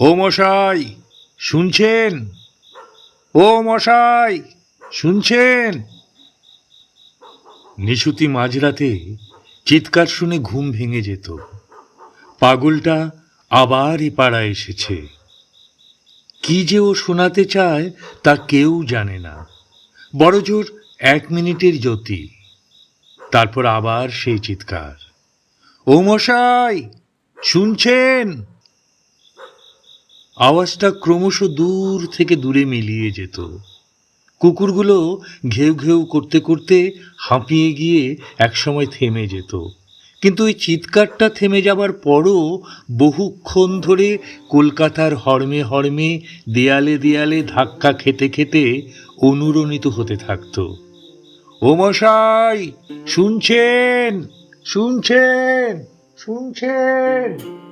ও মশাই, শুনছেন? ও মশাই, শুনছেন? নিশুতি মাঝরাতে চিৎকার শুনে ঘুম ভেঙে যেত। পাগলটা আবার এ পাড়া এসেছে। কি যে ও শোনাতে চায় তা কেউ জানে না। বড়জোর এক মিনিটের জ্যোতি। তারপর আবার সেই চিৎকার। ও মশাই, শুনছেন? আওয়াজটা ক্রমশ দূর থেকে দূরে মিলিয়ে যেত। কুকুরগুলো ঘেউ ঘেউ করতে করতে হাঁপিয়ে গিয়ে একসময় থেমে যেত। কিন্তু ওই চিৎকারটা থেমে যাবার পরও বহুক্ষণ ধরে কলকাতার হর্মে হর্মে, দেয়ালে দেয়ালে ধাক্কা খেতে খেতে অনুরণিত হতে থাকতো। ও মশাই, শুনছেন? শুনছেন? শুনছেন?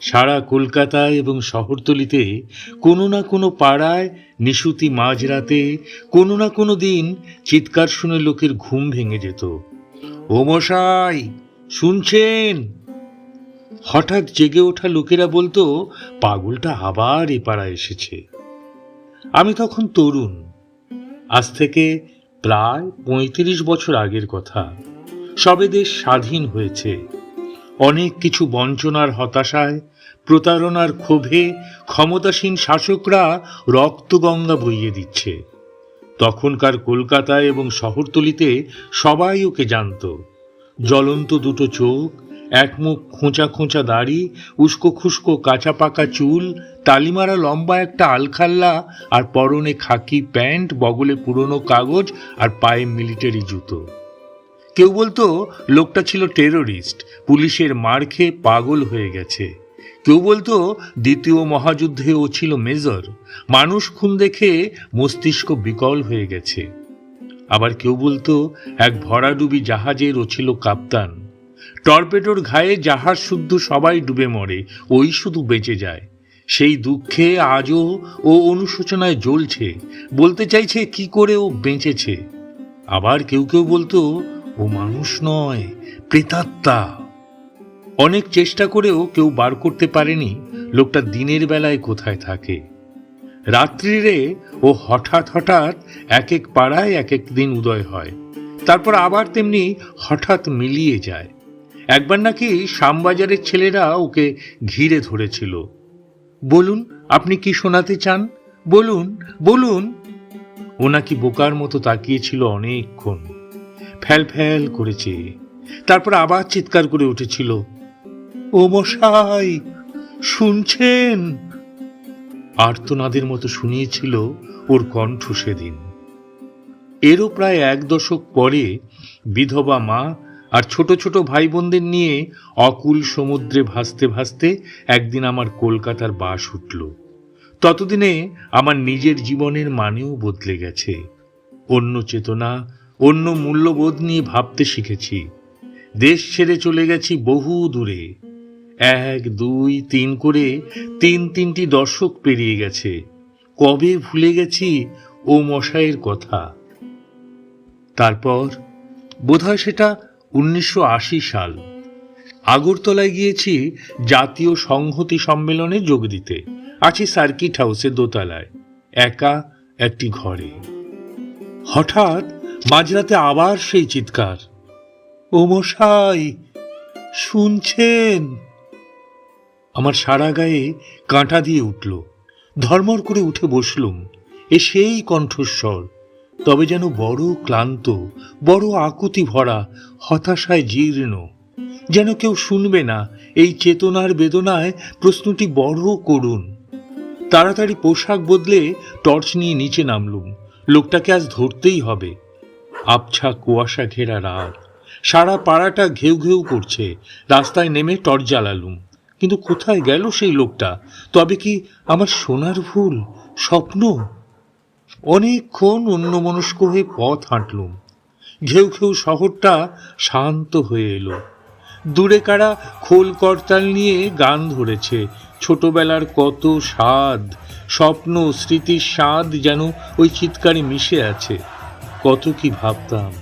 সারা কলকাতায় এবং শহরতলিতে কোনো না কোনো পাড়ায় নিশুতি মাঝরাতে কোনো না কোনো দিন চিৎকার শুনে লোকের ঘুম ভেঙে যেত। ও মশাই, শুনছেন? হঠাৎ জেগে ওঠা লোকেরা বলতো, পাগলটা আবার এ পাড়া এসেছে। আমি তখন তরুণ। আজ থেকে প্রায় পঁয়ত্রিশ বছর আগের কথা। সবে দেশ স্বাধীন হয়েছে। অনেক কিছু বঞ্চনার হতাশায়, প্রতারণার ক্ষোভে ক্ষমতাসীন শাসকরা রক্তগঙ্গা বইয়ে দিচ্ছে। তখনকার কলকাতায় এবং শহরতলিতে সবাই ওকে জানত। জ্বলন্ত দুটো চোখ, এক মুখ খোঁচা খোঁচা দাড়ি, উস্কো খুস্কো কাঁচা পাকা চুল, তালিমারা লম্বা একটা আলখাল্লা আর পরনে খাকি প্যান্ট, বগলে পুরনো কাগজ আর পায়ে মিলিটারি জুতো। কেউ বলতো, লোকটা ছিল টেরোরিস্ট, পুলিশের মার খেয়ে পাগল হয়ে গেছে। কেউ বলতো, দ্বিতীয় মহাযুদ্ধে ও ছিল মেজর, মানুষ খুন দেখে মস্তিষ্ক বিকল হয়ে গেছে। আবার কেউ বলতো, এক ভরাডুবি জাহাজের ও ছিল কাপ্তান। টর্পেডোর ঘায়ে জাহাজ শুদ্ধ সবাই ডুবে মরে, ওই শুধু বেঁচে যায়। সেই দুঃখে আজও ও অনুশোচনায় জ্বলছে, বলতে চাইছে কি করে ও বেঁচেছে। আবার কেউ কেউ বলতো ও মানুষ নয়, প্রেতাত্মা। অনেক চেষ্টা করেও কেউ বার করতে পারেনি, লোকটা দিনের বেলায় কোথায় থাকে। রাত্রিরে ও হঠাৎ হঠাৎ এক এক পাড়ায় এক এক দিন উদয় হয়। তারপর আবার তেমনি হঠাৎ মিলিয়ে যায়। একবার নাকি শ্যামবাজারের ছেলেরা ওকে ঘিরে ধরেছিল। বলুন, আপনি কি শোনাতে চান? বলুন বলুন। ও নাকি বোকার মতো তাকিয়েছিল অনেকক্ষণ। ফ্যাল ফ্যাল করেছে। তারপর আবার চিৎকার করে উঠেছিল, ও মশাই, শুনছেন? আর্তনাদের মতো শুনিয়েছিল ওর কণ্ঠ সেদিন। এরও প্রায় এক দশক পরে বিধবা মা আর ছোট ছোট ভাই বোনদের নিয়ে অকুল সমুদ্রে ভাসতে ভাসতে একদিন আমার কলকাতার বাস উঠল। ততদিনে আমার নিজের জীবনের মানেও বদলে গেছে। অন্য চেতনা অন্য মূল্যবোধ নিয়ে ভাবতে শিখেছি। দেশ ছেড়ে চলে গেছি বহু দূরে। এক, দুই, তিন করে তিন তিনটি দশক পেরিয়ে গেছে। কবে ভুলে গেছি ও মশাইয়ের কথা। তারপর, বোধহয় সেটা উনিশশো আশি সাল। আগরতলায় গিয়েছি জাতীয় সংহতি সম্মেলনে যোগ দিতে। আছি সার্কিট হাউসে দোতলায়। একা একটি ঘরে। হঠাৎ মাঝরাতে আবার সেই চিৎকার। ও মশাই, শুনছেন? আমার সারা গায়ে কাঁটা দিয়ে উঠল। ধর্মর করে উঠে বসলুম। এ সেই কণ্ঠস্বর। তবে যেন বড় ক্লান্ত, বড় আকুতি ভরা, হতাশায় জীর্ণ। যেন কেউ শুনবে না, এই চেতনার বেদনায় প্রশ্নটি বড় করুন। তাড়াতাড়ি পোশাক বদলে টর্চ নিয়ে নিচে নামলুম। লোকটাকে আজ ধরতেই হবে। আবছা কুয়াশা ঘেরা রাত। সারা পাড়াটা ঘেউ ঘেউ করছে। রাস্তায় নেমে টর্চ জ্বালালুম। কিন্তু কোথায় গেল সেই লোকটা? তবে কি আমার সোনার ভুল? স্বপ্ন? অনেকক্ষণ অন্যমনস্ক হয়ে পথ হাঁটলুম। ঘেউ ঘেউ শহরটা শান্ত হয়ে এলো। দূরে কারা খোল করতাল নিয়ে গান ধরেছে। ছোটবেলার কত স্বাদ, স্বপ্ন, স্মৃতির স্বাদ যেন ওই চিৎকারে মিশে আছে। কত কি ভাবতাম,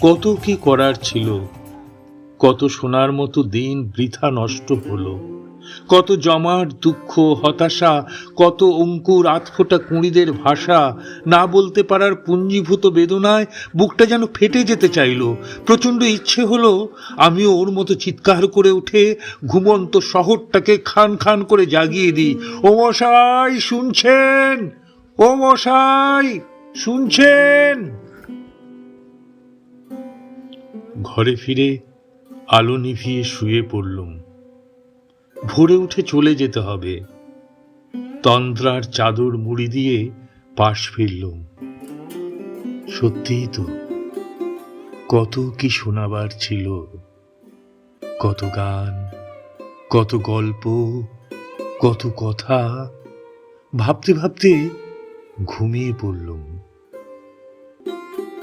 কত কি করার ছিল, কত সোনার মতো দিন বৃথা নষ্ট হলো, কত জমাট দুঃখ, হতাশা, কত অঙ্কুর আতফোটা কুঁড়িদের ভাষা, না বলতে পারার পুঞ্জীভূত বেদনায় বুকটা যেন ফেটে যেতে চাইল, প্রচণ্ড ইচ্ছে হলো আমিও ওর মতো চিৎকার করে উঠে ঘুমন্ত শহরটাকে খান খান করে জাগিয়ে দিই। ও মশাই, শুনছেন? ও মশাই! শুনছেন? ঘরে ফিরে আলো নিভিয়ে শুয়ে পড়লুম। ভোরে উঠে চলে যেতে হবে। তন্দ্রার চাদর মুড়ি দিয়ে পাশ ফিরলুম। সত্যিই তো, কত কি শোনাবার ছিল। কত গান, কত গল্প, কত কথা, ভাবতে ভাবতে ঘুমিয়ে পড়লুম।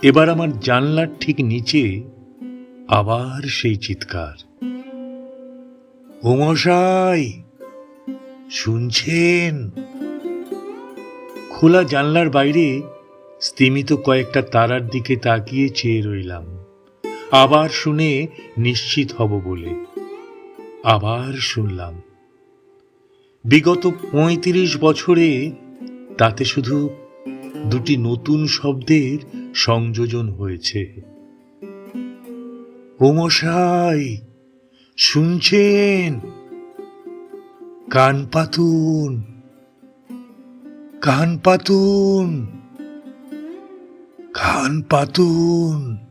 এবার আমার জানলার ঠিক নিচে আবার সেই চিৎকার। ও মশাই শুনছেন? খোলা জানলার বাইরে স্তিমিত কয়েকটা তারার দিকে তাকিয়ে চেয়ে রইলাম। আবার শুনে নিশ্চিত হব বলে। আবার শুনলাম। বিগত পঁয়ত্রিশ বছরে তাতে শুধু দুটি নতুন শব্দের সংযোজন হয়েছে। ওমশাই শুনছেন? কান পাতুন কান পাতুন কান পাতুন।